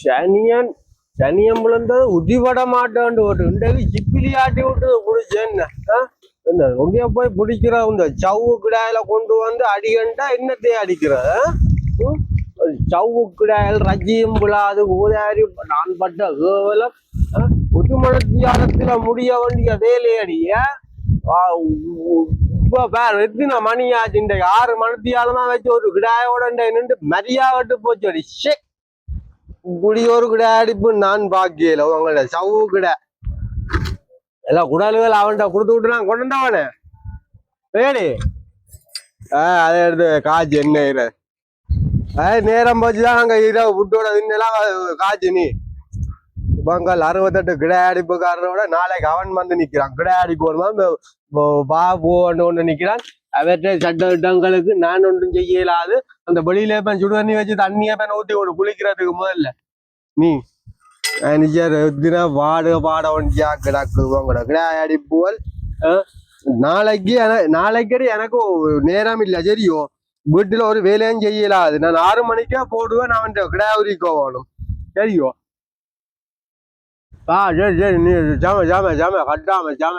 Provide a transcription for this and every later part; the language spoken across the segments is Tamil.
சனியன் சனியன் விழுந்தது உதிபட மாட்டேன் ஒரு இன்றைக்கு சிப்பிலி ஆட்டி விட்டு பிடிச்சேன்னு என்ன ஆ? என்ன உங்க போய் பிடிக்கிற இந்த சவ்வு கிடாயில கொண்டு வந்து அடிக்கண்டா என்னத்தை அடிக்கிறது ஆ? சவ்வு கிடாயில் ரஜியும் விழாது ஊதாரி நான் பட்ட கேவலம் புதுமணத்தியாரத்துல முடிய வேண்டிய வேலையடிய இப்போ பேர் எத்தனை மணி ஆச்சு இந்த ஆறு மணத்தியாலமா வச்சு ஒரு கிடாயோட நின்று மரியாதை போச்சு அடி ஷே குடியோரு ஒரு கிடா அடிப்பு நான் பாக்கியல. உங்களோட சவு கிடா எல்லாம் குடாலுகள் அவன்கிட்ட கொடுத்து விட்டு நான் கொண்டு வந்தவனே. வேடி ஆ அதை எடுத்து காய்ச்சி என்ன இரு அது நேரம் போச்சுதான் அங்க இரவு புட்டோட இன்னெல்லாம் காய்ச்சி நீ. பங்கால் அறுபத்தெட்டு கிடா அடிப்புக்காரனோட நாளைக்கு அவன் வந்து நிக்கிறான். கிடா அடிப்பு பா போன்னு ஒன்று நிக்கிறான். அவற்றை சட்டங்களுக்கு நான் ஒன்றும் செய்ய இயலாது அந்த வெளியில இப்ப சுடு தண்ணி வச்சு தண்ணியை ஊற்றி ஊத்தி விடு குளிக்கிறதுக்கு முதல்ல. நீ மேனேஜர் தின வாடு பாட ஒன்றியா கிடக்கு கிடக்குடா கிடா நாளைக்கு நாளைக்கடி நாளைக்கு எனக்கு நேரம் இல்லை சரியோ. வீட்டுல ஒரு வேலையும் செய்யலாது. நான் ஆறு மணிக்கே போடுவேன் அவன் கிடா உரிக்கோ வேணும் சரியோ? ஆ சரி சரி நீ ஜாம ஜாம ஜாம கட்டாம ஜாம.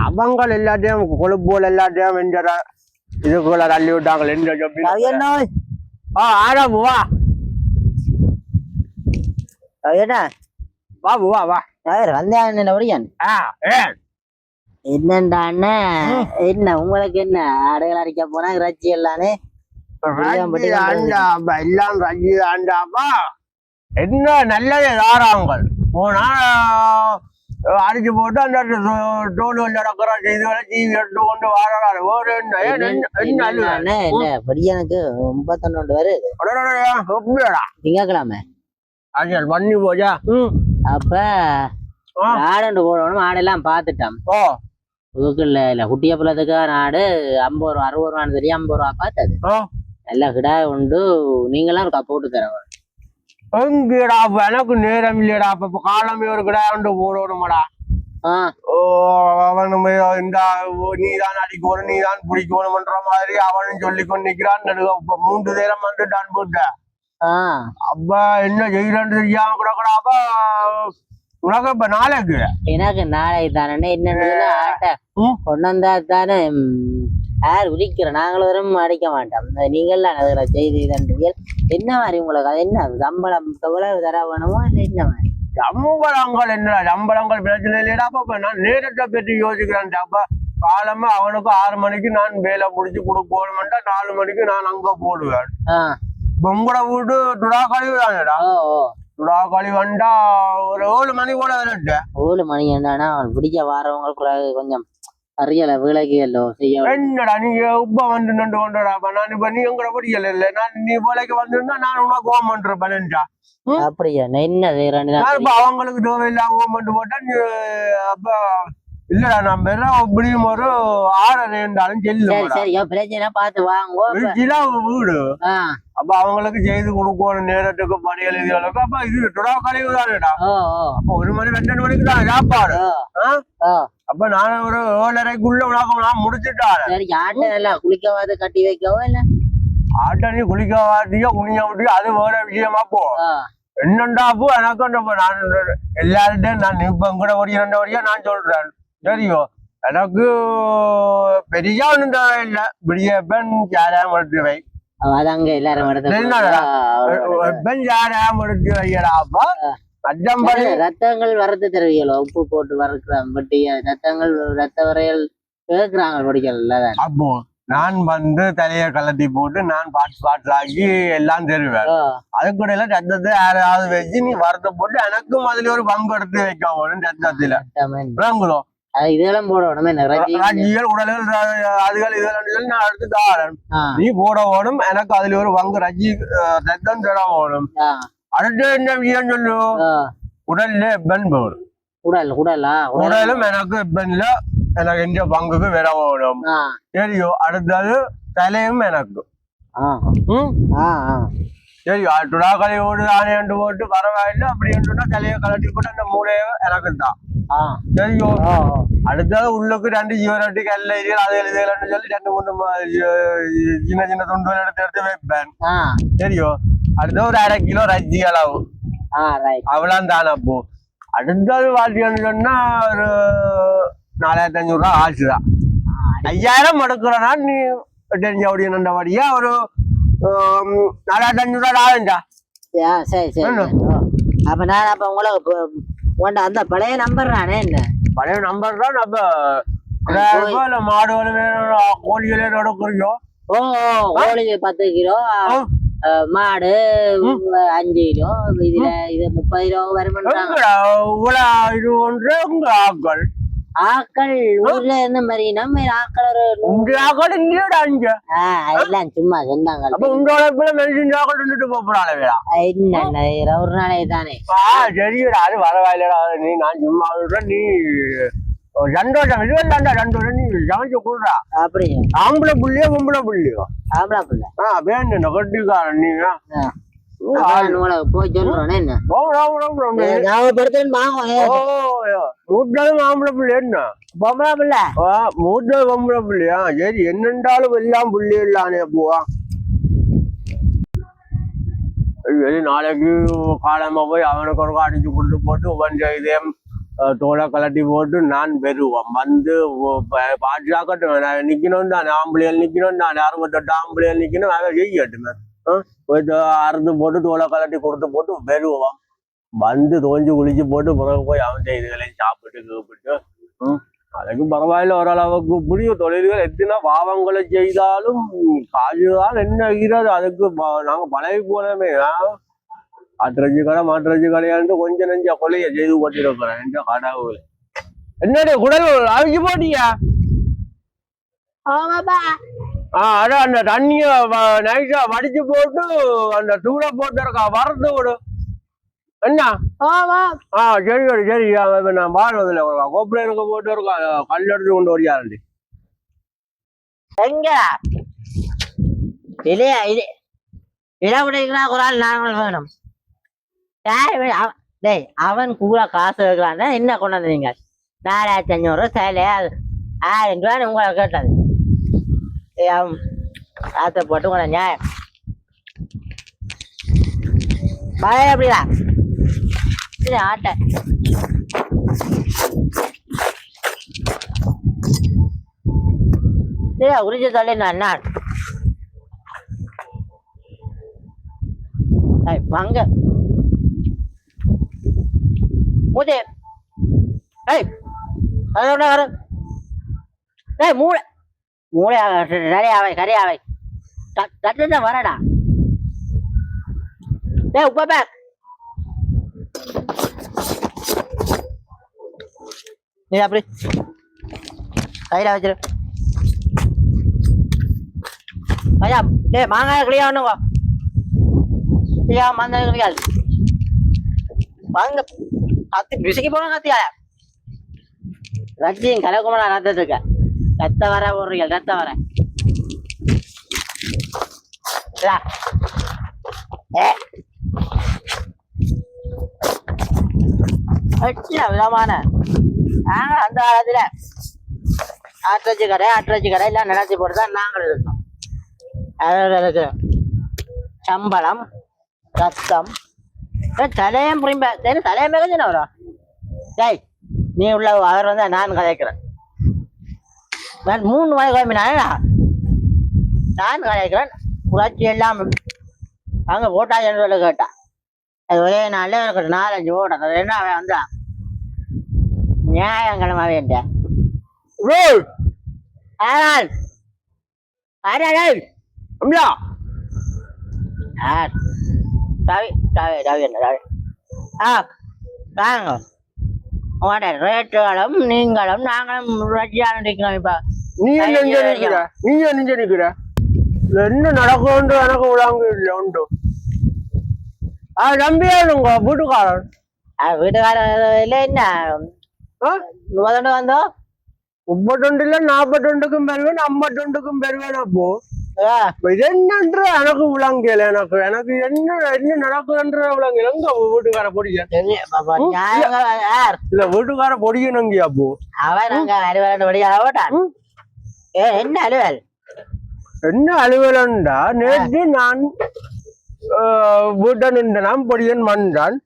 அவங்கள் எல்லாத்தையும் கொழுப்புகள் எல்லாத்தையும் வெஞ்சர இதுக்குள்ள தள்ளி விட்டாங்க ரவியண்ணா ஆ ஆடாம் வா. ரவியண்ணா வா வா வா. வந்தேன் என்ன வரையன் ஆ ஏ. என்னண்டா என்ன உங்களுக்கு என்ன? ஆடுகள் அடிக்க போனா இறைச்சி எல்லானே ரஜி ஆண்டாப்பா எல்லாம் ரஜி ஆண்டாப்பா. என்ன நல்லது தாராங்கள். போனா அடிச்சு போட்டு அந்த டோல் வந்து நடக்கிற செய்திகளை டிவி எடுத்து கொண்டு வாழறாரு என்ன படியனுக்கு முப்பத்தொன்னு வருது திங்கக்கிழமை. அஜல் பண்ணி போச்சா? அப்ப. ஆடுண்டு போடணும் ஆடெல்லாம் பார்த்துட்டோம். ஓ. புதுக்குள்ள இல்ல குட்டிய புலத்துக்கு நாடு ஐம்பது ரூபா அறுபது ரூபான்னு தெரியும் ஐம்பது ரூபா பார்த்தது நல்ல கிடா உண்டு. நீங்களாம் இருக்கா போட்டு தரவா எங்கடா எனக்கு நேரம் இல்லையடா. அப்ப இப்ப காலமே ஒரு கிடாண்டு போடணுமாடா. ஆ? ஓ அவன் இந்த நீ தான் அடிக்கணும் நீ தான் பிடிக்கணும்ன்ற மாதிரி அவனும் சொல்லி கொண்டு நிக்கிறான் மூன்று நேரம் வந்துட்டான் போட்ட. அப்ப என்ன செய்யறன்னு தெரியாம கூட கூட அப்ப உனக்கு இப்ப நாளைக்கு. எனக்கு நாளைக்கு தானே ம். கொண்டு வந்தா தானே யார் உரிக்கிற நாங்களும் வரும் அடிக்க மாட்டோம். நீங்கள்லாம் அதுல செய்தி தண்டீர்கள் என்ன மாதிரி உங்களுக்கு அது? என்ன சம்பளம் எவ்வளவு தர வேணுமோ இல்லை என்ன மாதிரி? சம்பளங்கள் என்ன? சம்பளங்கள் பிரச்சனை அப்ப இப்ப நான் நேரத்தை பற்றி யோசிக்கிறேன் அப்ப காலமே அவனுக்கு ஆறு மணிக்கு நான் வேலை முடிச்சு கொடுக்கணும்ட்டா நாலு மணிக்கு நான் அங்க போடுவேன். உங்களோட வீடு துடா கழிவு தானேடா துடா கழிவு வந்தா ஒரு ஏழு மணி கூட வரட்டு. ஏழு மணி என்னன்னா அவன் பிடிக்க வாரவங்களுக்கு கொஞ்சம் அறியல விலகியல்லோ செய்ய என்னடா நீ உப்ப வந்து நின்று கொண்டடா நான் இப்ப நீ உங்களோட படிக்கல இல்ல நான் நீ வேலைக்கு வந்திருந்தா நான் உனக்கு ஹோம் பண்றேன் அப்படியா? என்ன அவங்களுக்கு தேவையில்லாம ஹோம் பண்ணிட்டு போட்டா நீ அப்ப இல்லடா நான் வெறும் இப்படியும் ஒரு ஆறரை இருந்தாலும் சரி செல்லும் சரி பிரச்சனை பார்த்து வாங்கோ அப்ப- வீடு. அப்ப அவங்களுக்கு செய்து கொடுக்கணும் நேரத்துக்கு பணிகள் இதுகளுக்கு அப்ப இது துடா கழிவு தானேடா. அப்ப ஒரு மணி ரெண்டு மணிக்கு தான் சாப்பாடு. அப்ப நான் ஒரு ஏழரைக்குள்ள உனக்கு நான் முடிச்சுட்டாரு. சரி ஆட்டை நல்லா குளிக்கவாது கட்டி வைக்கவோ இல்ல? ஆட்டணி குளிக்க வாட்டியோ குனிய விட்டியோ அது வேற விஷயமா போ. என்னண்டா அப்போ எனக்கு நான் எல்லார்ட்டையும் நான் இப்ப கூட ஒடிய ரெண்டு ஒடியா நான் சொல்றேன். சரியோ எனக்கு பெரிய ஒன்றும் தேவையில்லை பெரிய பெண் யாரையும் எடுத்து வை அவ அது அங்க எல்லாரும் பெண் யாரையும் அஜம்படி சரி, ரத்தங்கள் வரது தெரிவிக்கல உப்பு போட்டு வறுக்கிறான் பட்டி ரத்தங்கள் ரத்த வரையல் கேக்குறாங்க படிக்கல அப்போ நான் வந்து தலையை கலட்டி போட்டு நான் பாட்டு பாட்டு ஆக்கி எல்லாம் தருவேன் அதுக்கு இடையில ரத்தத்தை யாராவது வச்சு நீ வரத்தை போட்டு எனக்கும் அதுல ஒரு பங்கு எடுத்து வைக்க வேணும் ரத்தத்துல விளங்குதோ இதெல்லாம் போட உடனே ரஜிகள் உடல்கள் அதுகள் இதெல்லாம் நான் எடுத்து தாரேன். நீ போட வேணும் எனக்கு அதுல ஒரு பங்கு ரஜி ரத்தம் தர வேணும். அடுத்து என்ன விஷயம் சொல்லு? உடல்ல பெண் போடும் உடல் உடலா? உடலும் எனக்கு பெண்ல எனக்கு எந்த பங்குக்கு வர ஆ, சரியோ அடுத்தது தலையும் எனக்கு. சரி துடா கலையோடு ஆணையண்டு போட்டு பரவாயில்ல அப்படின்ட்டுனா தலையை கலட்டி போட்டு அந்த மூளையை எனக்கு அடுத்தது உள்ளுக்கு ரெண்டு ஜீவராட்டி கல்ல இது அது எழுதுகள்னு சொல்லி ரெண்டு மூணு ம- ஜி- சின்ன சின்ன துண்டுகள் எடுத்து எடுத்து வைப்பேன் ஆ, சரியோ அடுத்த ஒரு அரை கிலோ ரஜ்ஜி அளவு ஆ ரைட் அவ்வளவு தானே அப்போ அடுத்தது பாத்தீங்கன்னு சொன்னா ஒரு நாலாயிரத்தி அஞ்சூறு ரூபா ஆச்சுதான் ஐயாயிரம் முடக்குறனா நீ தெரிஞ்ச அப்படியா ஒரு நாலாயிரத்தி அஞ்சூறு ரூபா ஆகுண்டா சரி சரி. அப்ப நான் அப்ப உங்களுக்கு உன்ட அந்த பழைய நம்பர் நானே என்ன? பழைய நம்பர் தான் நம்ம வேணும் கோழிகளே நடக்குறியோ ஓ பத்து கிலோ மாடு அஞ்சு கிலோ இதுல இது முப்பது கிலோ வருமானம் இவ்வளவு இது ஒன்று உங்க ஆக்கள்? ஆக்கள் ஊர்ல இருந்த மாதிரி? நம்ம ஆக்கள் உங்க ஆக்கள் இல்லையடா இங்க. எல்லாம் சும்மா சொன்னாங்க. அப்ப உங்க உழைப்புல மெடிசின் ஆக்கள் நின்றுட்டு போறாளே என்ன ஒரு நாளே தானே. ஆ சரிடா அது வரவாயில்லடா நீ நான் சும்மா விடுறேன் நீ ஒரு சந்தோஷம் இது வேண்டாண்டா நீ சமைச்சு கொடுறா அப்படியும் ஆம்பளை புள்ளியோ பொம்பளை புள்ளியோ? ஆம்பளை பிள்ளை. ஆ வேணும் கட்டிக்காரன் நீங்க சரி என்னண்டாலும் எல்லாம் புள்ளி இல்லானே போவா நாளைக்கு காலமா போய் அவனுக்கு ஒரு அடிச்சு கொண்டு போட்டு அஹ், தோலை கலட்டி போட்டு நான் பெறுவோம் வந்து பாட்டுக்காட்டும் நிக்கணும் தான் ஆம்பளைகள் நிக்கணும் தான் அறுபத்தெட்டு ஆம்பளைகள் நிக்கணும் அவன் செய்யட்டுமே. அறுத்து போட்டு தோலை கலட்டி கொடுத்து போட்டு பெறுவோம் வந்து தோஞ்சு குளிச்சு போட்டு பிறகு போய் அவன் இதுகளையும் சாப்பிட்டு கூப்பிட்டு அதுக்கு பரவாயில்ல ஓரளவுக்கு. புரியும் தொழில்கள் எத்தனை பாவங்களை செய்தாலும் காசுதான் என்ன இருக்கிறது அதுக்கு நாங்க பழகி போனமே. ஆட்டிறச்சி கடை மாற்றஞ்சு கடையாண்டு கொஞ்சம் நெஞ்ச கொலைய செய்து போட்டிருக்கிறேன் என்ற கடவுள். என்னடி குடல் அவிச்சு போட்டியா ஆமாப்பா. அதான் அந்த தண்ணிய நைஸா வடிச்சு போட்டு அந்த தூளை போட்டிருக்கா வறுத்து விடு என்ன ஆமா ஆ சரி சரி சரி நான் வாழ்வதில்லை கோப்பரை இருக்க போட்டு இருக்கா கல் எடுத்து கொண்டு வரியாருண்டி எங்க இல்லையா இது இடவிடைக்கிறா ஒரு ஆள் நாங்கள் வேணும் டேய் அவன் கூட காசு வைக்கிறான் என்ன கொண்டு வந்தீங்க நாலாயிரத்தி அஞ்சூறு சேலை ஆயிரம் ரூபாய் உங்களை கேட்டது ஏய், அவன் காசை போட்டு உங்களை நியாயம் பழைய எப்படியா இல்லை ஆட்டை இல்லையா உரிச்சு தள்ளி நான் நான் ஏய், வாங்க மூதே ஏய் அதோட வர ஏய் மூளை மூளை நிறையாவை கரையாவை தட்டு வரடா. டே உப்பா பேக் நீ அப்படி. கையில் வச்சிரு. ஐயா டே மாங்காய் கிளியா ஒண்ணுங்க. கிளியா மந்த கிளியா வாங்க கத்தி பிசுக்கி போன கத்தியா ரத்தியும் கலக்குமலா ரத்தத்துக்கு ரத்த வர ஒரு ரத்த வர. விதமான. நாங்க அந்த காலத்துல. ஆட்டரச்சி கடை ஆட்டரச்சி கடை எல்லாம் நினைச்சு போட்டு தான் நாங்கள் இருக்கோம் இருக்கிறோம் சம்பளம் ரத்தம். தலையம் புரிம்ப சரி தலையம் மிகஞ்சின வரும். டேய் நீ உள்ள அவர் வந்து நான் கதைக்கிறேன். நான் மூணு மணி கிளம்பினா நான் கதைக்கிறேன் புரட்சி எல்லாம் அங்க ஓட்டா என்று கேட்டா அது ஒரே நாள்ல எனக்கு நாலஞ்சு ஓட்டம் அது என்ன அவன் வந்தா? நியாயங்கிழமை வேண்டிய ஏய், ஆனால் ஆனால் அம்மியா Ah, David, David, David, David. ஆ வாங்க. உங்களோட ரேட்டுகளும் நீங்களும் நாங்களும் ரஜியான நிற்கிறோம் இப்போ நீ ஐயா, நிக்கிற? நீ நிக்கிற? இதுல என்ன நடக்கும் எனக்கு விடாங்க இல்ல உண்டு. ஆ நம்பியானுங்க வீட்டுக்காரன் வீட்டுக்காரில் என்ன? முதண்டு வந்தோம் முப்பத்தொண்டுல நாப்பத்தொண்டுக்கும் பெறுவேன் ஐம்பத்தொண்டுக்கும் பெறுவேன் அப்போ. என்னன்ற எனக்கு விளங்கல எனக்கு எனக்கு என்ன என்ன நடக்குதுன்ற விளங்கல எங்க வீட்டுக்கார பொடிய? சரி, பாப்பா, நியாயங்கள் யார் இல்ல. வீட்டுக்கார பொடியணுங்க அப்போ அவன் அங்க. ஏ என்ன அலுவல்? என்ன அலுவலன்டா நேற்று நான் வீட்டை நின்றான் பொடியன் மன்றான்.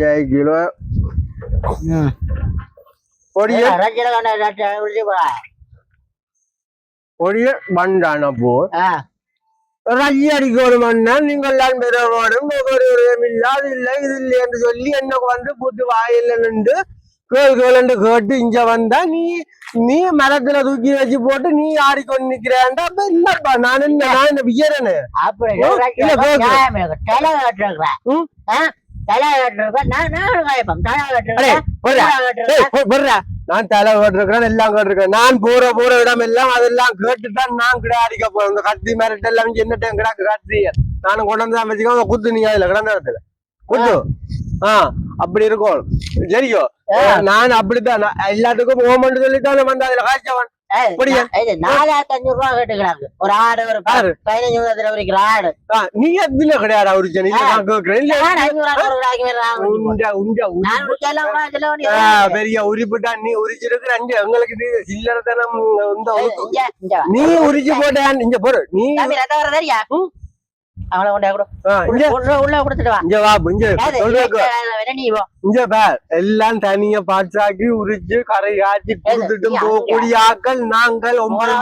ஜெய் கிலோ. பொடியன். ரஜினிகாந்த் டாக்டர் விழிச்சு போறா. பொடியன் மன்றான் அப்போ ஆ. ரஜி அடிக்கணும் அண்ணா நீங்கள் எல்லாம் பெற வேணும் ஒரு இல்ல இது இல்லை என்று சொல்லி என்ன வந்து போட்டு வாயில நின்று கேள் கேளுன்னு கேட்டு இங்க வந்தா நீ நீ மரத்துல தூக்கி வச்சு போட்டு நீ ஆடிக்கொண்டு நிக்கிறேன்டா அப்ப இல்லப்பா நான் என்ன நான் என்ன இருக்கு. தலை? தலை. நான். தலை கேட்டிருக்கிறேன் எல்லாம் கேட்டிருக்கேன் நான் போற போற இடம் எல்லாம் அதெல்லாம் கேட்டுதான் நான் கிட அடிக்க போறேன். இந்த கத்தி மிரட்டு எல்லாம் என்ன டைம் கிடக்கு கத்தி நானும் கொண்டு வந்து வச்சுக்கோ குத்து நீங்க அதுல கிடந்த இடத்துல. குத்து. ஆ அப்படி இருக்கும். சரியோ நான் அப்படித்தான். எல்லாத்துக்கும் ஓமண்டு சொல்லித்தான் வந்து அதுல காய்ச்சவன். நாலாயிரத்தி அஞ்சூறு ரூபா கேட்டுக்கிறாங்க. ஒரு ஆடு ஒரு. பதினஞ்சு நிமிடத்துல வரைக்கிற ஆடு. நீ கிடையாது கூட இதுல இல்லை. பெரிய உரிப்புட்டா நீ உரிச்சிருக்கிற. அஞ்சு எங்களுக்கு இங்க வா. நீ உரிச்சு போட்டான் இங்க போடு. நீ கொண்டே கொடு. உள்ள உள்ள கொடுத்துட்டு வா. இங்க வா இங்க ஏது, சொல்றேன் ஏது, வேணா நீ போ. இங்க பார் எல்லாம் தனியா பாச்சாக்கி உரிச்சு கரை காய்ச்சி கொடுத்துட்டு போகக்கூடிய ஆக்கள் நாங்கள் ஒன்பது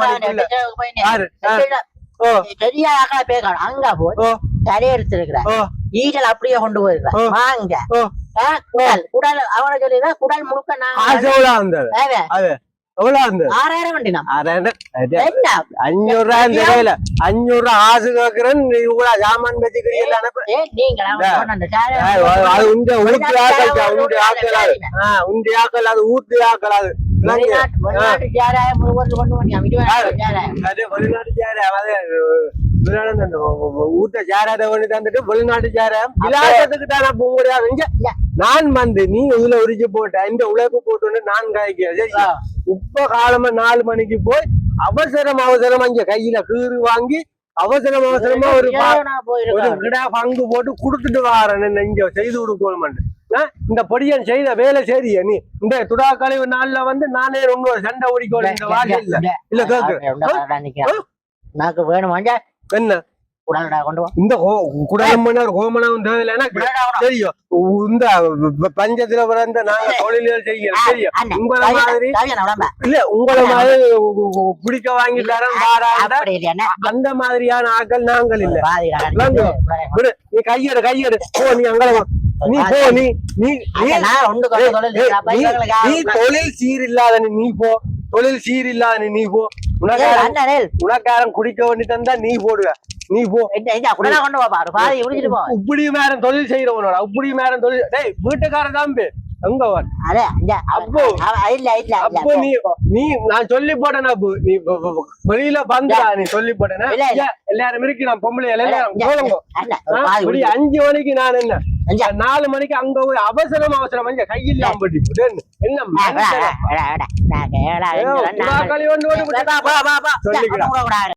ஓ. தெரியாத ஆக்களை பேக்கணும். அங்க போய் ஓ. தரையை எடுத்திருக்கிற. ஓ. ஈட்டல் அப்படியே கொண்டு போயிருக்க. வாங்க குடல். குடல் அவனை சொல்லிதான் குடல் முழுக்க நான் காசு எவ்வளவு ஆறாயிரம் வண்டினா அஞ்சூறு இந்த கையில அஞ்சூறு ரூபாய் ஆசு கேக்குறேன் நீ கூட ஜாமான் வச்சுக்கிறீங்க அனுப்பு ஏ நீங்க அவன் அந்த சாரை ஏய், அது- உண்ட உண்டி ஆக்கலாது உண்டி ஊத்து ஆக்கலாது வெளிநாட்டு சாராயம் முழுவதும் கொண்டு ஒண்ணு தந்துட்டு வெளிநாட்டு தான் நான் போக முடியாது. நான் வந்து நீ இதுல உரிச்சு போட்ட இந்த உழைப்பு போட்டு நான் காய்க்கிறேன். இப்ப காலமா நாலு மணிக்கு போய் அவசரம் அவசரம் அங்க கையில கீறு வாங்கி அவசரம் அவசரமா ஒரு ஒரு கிடா பங்கு போட்டு கொடுத்துட்டு வாரேன் இங்க செய்து கொடுக்கணும் இந்த பொடியன் செய்த வேலை சரியா நீ. இந்த துடா கழிவு நாள்ல வந்து நானே ரொம்ப சண்டை ஓடிக்கோள் இந்த வாழை இல்ல இல்ல கேக்கு. நாக்கு வேணுமாண்டா என்ன? உடனடா கொண்டு வா இந்த குடலம் மன்னர் கோமனம் தேவையில்லை எனக்கு உடனடா கொண்டு வா. தெரியும் இந்த பஞ்சத்துல பிறந்த நாங்க தொழில்கள் செய்யறோம் தெரியும் உங்கள மாதிரி. இல்ல உங்கள மாதிரி பிடிக்க வாங்கி இல்லையாண்ணே? அந்த மாதிரியான ஆட்கள் நாங்கள் இல்ல நீ கையெடு கையெடு போ நீ அங்கே. நீ போ நீ நீ நீ தொழில் சீர் இல்லாத நீ போ தொழில் சீர் இல்லாத நீ போ உனக்காரன் குடிக்க வேண்டி தந்தா நீ போடுவ நீ போ கொண்டு. ஒரு பாதி முடிச்சிட்டு போ. இப்படி மேரம் தொழில் செய்யறவனோட இப்படி மேரம் தொழில் டேய் வீட்டுக்காரன் தான் எங்க அப்போ. இல்ல, இல்ல. அப்போ நீ நீ நான் சொல்லி போட்டேன் அப்பு. நீ வெளியில வந்தா நீ சொல்லி போட்டேன். எல்லாரும் இருக்கு நான் பொம்பளை எல்லாரும் அஞ்சு மணிக்கு நான் என்ன. நாலு மணிக்கு அங்க போய் அவசரம் அவசரம். அங்க கையில் பட்டி என்ன. சொல்லிக்கிறேன்.